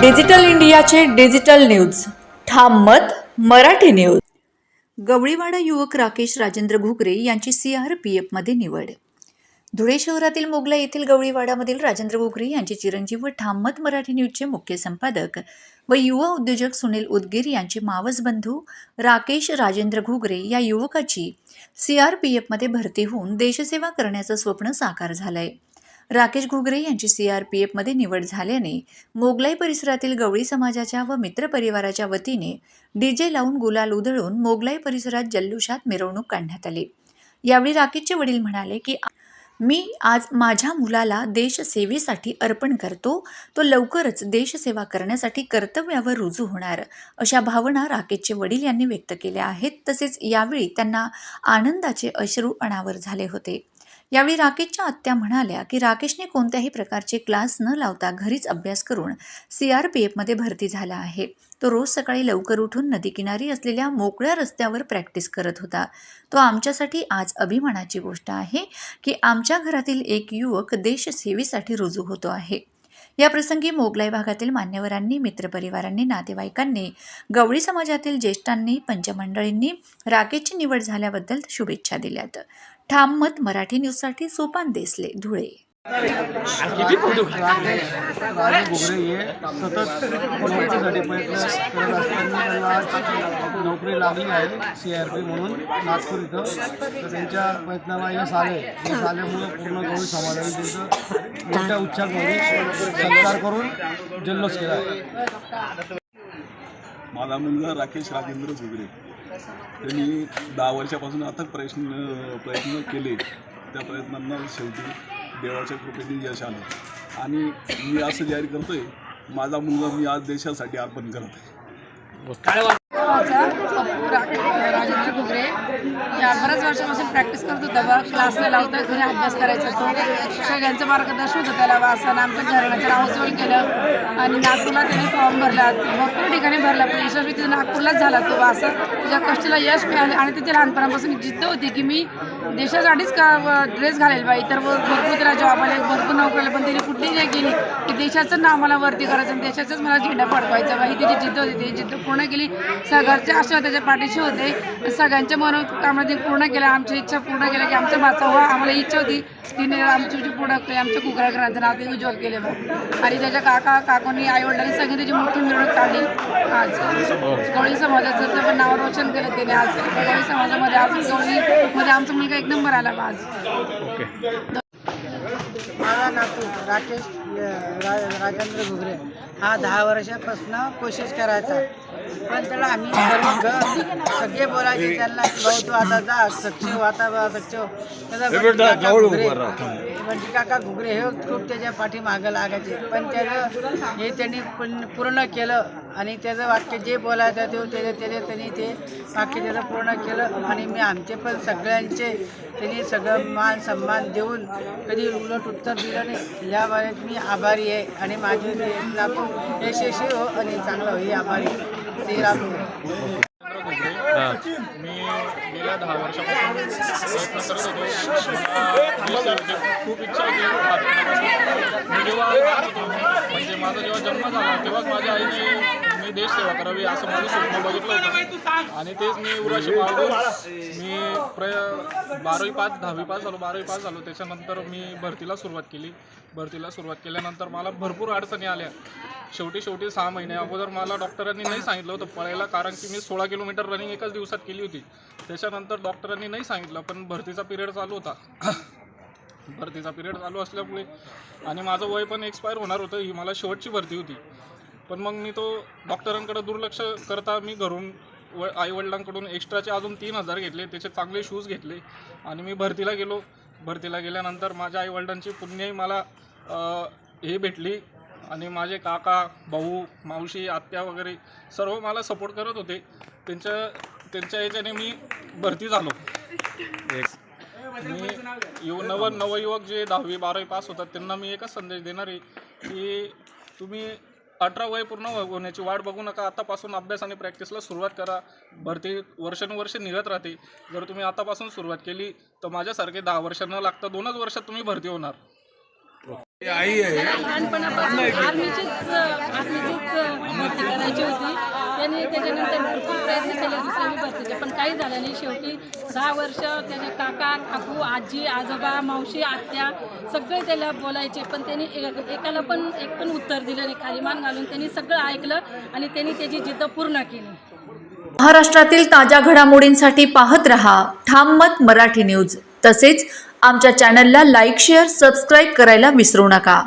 Digital इंडियाचे digital news. ठाम मत मराठी न्यूज. गवळीवाडा युवक राकेश राजेंद्र घुगरे यांची सी आर पी एफमध्ये निवड. धुळे शहरातील मोगला येथील गवळीवाडामधील राजेंद्र घुगरे यांचे चिरंजीव व ठाम मत मराठी न्यूजचे मुख्य संपादक व युवा उद्योजक सुनील उदगीर यांचे मावस बंधू राकेश राजेंद्र घुगरे या युवकाची सी आर पी एफमध्ये भरती होऊन देशसेवा करण्याचं स्वप्न साकार झालंय. राकेश घुगरे यांची सी आर पी एफमध्ये निवड झाल्याने मोगलाई परिसरातील गवळी समाजाच्या व मित्रपरिवाराच्या वतीने डीजे लावून गुलाल उधळून मोगलाई परिसरात जल्लोषात मिरवणूक काढण्यात आली. यावेळी राकेशचे वडील म्हणाले की मी आज माझ्या मुलाला देशसेवेसाठी अर्पण करतो. तो लवकरच देशसेवा करण्यासाठी कर्तव्यावर रुजू होणार. अशा भावना राकेशचे वडील यांनी व्यक्त केल्या आहेत. तसेच यावेळी त्यांना आनंदाचे अश्रू अनावर झाले होते. यावेळी राकेशच्या आत्या म्हणाल्या की राकेशने कोणत्याही प्रकारचे क्लास न लावता घरीच अभ्यास करून सी आर पी एफमध्ये भरती झाला आहे. तो रोज सकाळी लवकर उठून नदीकिनारी असलेल्या मोकळ्या रस्त्यावर प्रॅक्टिस करत होता. तो आमच्यासाठी आज अभिमानाची गोष्ट आहे की आमच्या घरातील एक युवक देशसेवेसाठी रुजू होतो आहे. या प्रसंगी मोगलाई भागातील मान्यवरांनी मित्रपरिवारांनी नातेवाईकांनी गवळी समाजातील ज्येष्ठांनी पंचमंडळींनी राकेशची निवड झाल्याबद्दल शुभेच्छा दिल्यात. ठाम मत मराठी न्यूजसाठी सोपान देसले धुळे. राकेश राजे घुगरे सतत नोकरीसाठी प्रयत्न करत असताना त्यांना आज नोकरी लागली आहे सी आर पी म्हणून नागपूर इथं. तर त्यांच्या प्रयत्नाला यश आले यश आल्यामुळे पूर्ण गवळी समाजाने त्यांचं मोठ्या उच्चारमध्ये सत्कार करून जल्लोष केला. आहे माझा मुलगा राकेश राजेंद्र घुगरे त्यांनी दहा वर्षापासून अथक प्रयत्न प्रयत्न केले. त्या प्रयत्नांना शेवटी देवाच्या कृपेने यश आलं. आणि मी असं जाहीर करतोय माझा मुलगा मी आज देशासाठी अर्पण करत आहे. माझा पप्पू राजेंद्र घुगरे या बऱ्याच वर्षापासून प्रॅक्टिस करत होता बा क्लासला लावता घरी अभ्यास करायचा तो. सगळ्यांचं मार्गदर्शन होतं त्याला बा असं आमच्या घराण्याचं नाव केलं. आणि नागपूरला त्याने फॉर्म भरला. भरपूर ठिकाणी भरला. पण यशस्वी तिथे नागपूरलाच झाला तो वासन असं तुझ्या कष्टाला यश मिळाले. आणि तिथे लहानपणापासून जिद्द होती की मी देशासाठीच का ड्रेस घालेल बाई तर भरपूर तिला जॉब आले भरपूर नोकरीला पण त्याने कुठली नाही केली. की देशाचं नाव मला वरती करायचं आणि देशाचाच मला झेंडा फडकवायचा बाई त्याची जिद्द होती. ती जिद्द पूर्ण केली. सगळ्याचे आशीर्वाद त्याच्या पाठीशी होते. सगळ्यांच्या मनोकामना तिने पूर्ण केल्या आमची इच्छा पूर्ण केल्या की आमचा बाचा व्हा. आम्हाला इच्छा होती. तिने आमची जी पूर्ण केली. आमच्या कुकरा घराचं नाव ते उज्ज्वल केले बा आणि त्याच्या काका काकूंनी आईवडिलांनी सगळी त्याची मोठी मिरवणूक काढली. आज गवळी समाजाचं पण नाव रोशन केलं त्याने आज. गवळी समाजामध्ये आज गवळीमध्ये आमचा मुलगा एक नंबर आला बा आज. माझा नातू राकेश राजेंद्र घुगरे. हा दहा वर्षापासून कोशिश करायचा. पण त्याला आम्ही सर्व ग सगळे बोलायचे त्यांना भाऊ तू आता जा सक्षम आता बा सक्षम त्याचा बंटी काका घुगरे. बंटी काका घुगरे हे खूप त्याच्या पाठीमागं लागायचे. पण त्याचं हे त्यांनी पूर्ण पूर्ण केलं आणि त्याचं वाक्य जे बोलायचं ते त्याचे त्याचे त्यांनी ते वाक्य त्याचं पूर्ण केलं. आणि मी आमचे पण सगळ्यांचे त्यांनी सगळं मान सन्मान देऊन कधी उलट उत्तर दिलं नाही. या बाबतीत मी आभारी आहे आणि माझे नातू यशस्वी हो आणि चांगलं हो. हे आभारी श्रीराम मी गेल्या दहा वर्षापासून प्रयत्न करत होतो. खूप इच्छा होती मी जेव्हा म्हणजे माझा जेव्हा जन्म झाला तेव्हाच माझ्या आईने मी देश सेवा करावी असं माझं स्वप्न बघितलं होतं. आणि तेच मी उराशी बाळगून मी प्रय बारावी पास दहावी पास झालो बारावी पास झालो. त्याच्यानंतर मी भरतीला सुरुवात केली. भरतीला सुरुवात केल्यानंतर मला भरपूर अडचणी आल्या. शेवटी शेवटी सहा महिने अगोदर मला डॉक्टरांनी नाही सांगितलं होतं पळायला कारण की मी सोळा किलोमीटर रनिंग एकाच दिवसात केली होती. त्याच्यानंतर डॉक्टरांनी नाही सांगितलं पण भरतीचा पिरियड चालू होता. भरतीचा पिरियड चालू असल्यामुळे आणि माझं वय पण एक्सपायर होणार होतं ही मला शेवटची भरती होती. पण मग मी तो डॉक्टरांकडे दुर्लक्ष करता मी घरून व आईवडिलांकडून एक्स्ट्राचे अजून तीन हजार घेतले त्याचे चांगले शूज घेतले आणि मी भरतीला गेलो. भरतीला गेल्यानंतर माझ्या आईवडिलांची पुण्याही मला हे भेटली आणि माझे काका भाऊ मावशी आत्या वगैरे सर्व मला सपोर्ट करत होते. त्यांच्या त्यांच्या याच्याने मी भरती झालो. मी युव नव नवयुवक जे दहावी बारावी पास होतात त्यांना मी एकच संदेश देणार आहे की तुम्ही अठरा वय पूर्ण होण्याची वाट बघू नका. आतापासून अभ्यास आणि प्रॅक्टिसला सुरुवात करा. भरती वर्षानुवर्ष निघत राहते. जर तुम्ही आतापासून सुरुवात केली तर माझ्यासारखे दहा वर्ष न लागता दोनच वर्षात तुम्ही भरती होणार. त्याला लहानपणापासून आर्मीचीच आर्मीचीच भरती करायची होती. त्याने त्याच्यानंतर भरपूर प्रयत्न केले दुसऱ्या विभागाचे पण काही झालं नाही. शेवटी दहा वर्ष त्याचे काका काकू आजी आजोबा मावशी आत्या सगळे त्याला बोलायचे पण त्यांनी एकाला पण एक पण उत्तर दिलं नाही खाली मान घालून त्यांनी सगळं ऐकलं आणि त्यांनी त्याची जिद्द पूर्ण केली. महाराष्ट्रातील ताज्या घडामोडींसाठी पाहत रहा ठाम मत मराठी न्यूज. तसेच आमच्या चॅनलला लाईक शेअर सबस्क्राईब करायला विसरू नका.